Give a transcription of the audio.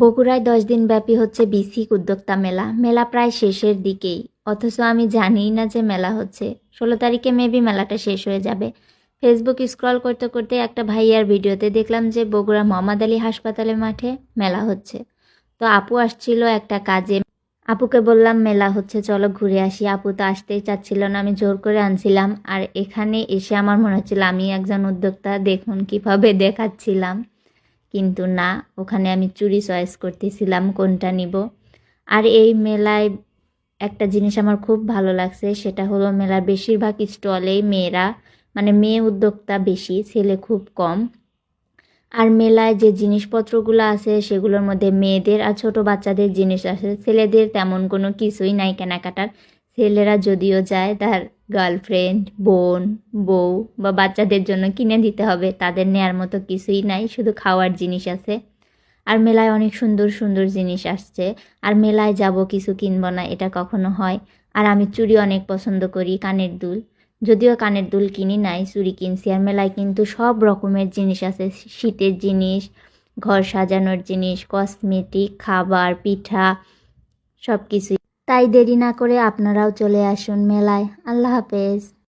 বগুড়ায় দশ দিন ব্যাপী হচ্ছে বিসিক উদ্যোক্তা মেলা। মেলা প্রায় শেষের দিকেই। অথচ আমি জানিই না যে মেলা হচ্ছে। ষোলো তারিখে মেবি মেলাটা শেষ হয়ে যাবে। ফেসবুক স্ক্রল করতে করতে একটা ভাইয়ার ভিডিওতে দেখলাম যে বগুড়া মোহাম্মদ আলী হাসপাতালের মাঠে মেলা হচ্ছে। তো আপু আসছিল একটা কাজে। আপুকে বললাম, মেলা হচ্ছে, চলো ঘুরে আসি। আপু তো আসতেই চাচ্ছিল না, আমি জোর করে আনছিলাম। আর এখানে এসে আমার মনে হচ্ছিল আমি একজন উদ্যোক্তা, দেখুন কীভাবে দেখাচ্ছিলাম। কিন্তু না, ওখানে আমি চুরি চয়েস করতেছিলাম কোনটা নিব। আর এই মেলায় একটা জিনিস আমার খুব ভালো লাগছে, সেটা হলো মেলার বেশিরভাগ স্টলেই মেয়েরা মানে মেয়ে উদ্যোক্তা বেশি, ছেলে খুব কম। আর মেলায় যে জিনিসপত্রগুলো আছে, সেগুলোর মধ্যে মেয়েদের আর ছোট বাচ্চাদের জিনিস আছে ছেলেদের তেমন কোনো কিছুই নাই কেনাকাটার। ছেলেরা যদিও যায়, তার গার্লফ্রেন্ড বোন, বউ বা বাচ্চাদের জন্য কিনে দিতে হবে। তাদের নেয়ার মতো কিছুই নাই, শুধু খাওয়ার জিনিস আছে। আর মেলায় অনেক সুন্দর সুন্দর জিনিস আসছে। আর মেলায় যাব কিছু কিনবো না, এটা কখনো হয়। আর আমি চুড়ি অনেক পছন্দ করি, কানের দুল। যদিও কানের দুল কিনি নাই, চুড়ি কিনছি। আর মেলায় কিন্তু সব রকমের জিনিস আছে। শীতের জিনিস, ঘর সাজানোর জিনিস, কসমেটিক, খাবার, পিঠা সব কিছুই তাই দেরি না করে আপনারাও চলে আসুন মেলায়। আল্লাহ হাফেজ।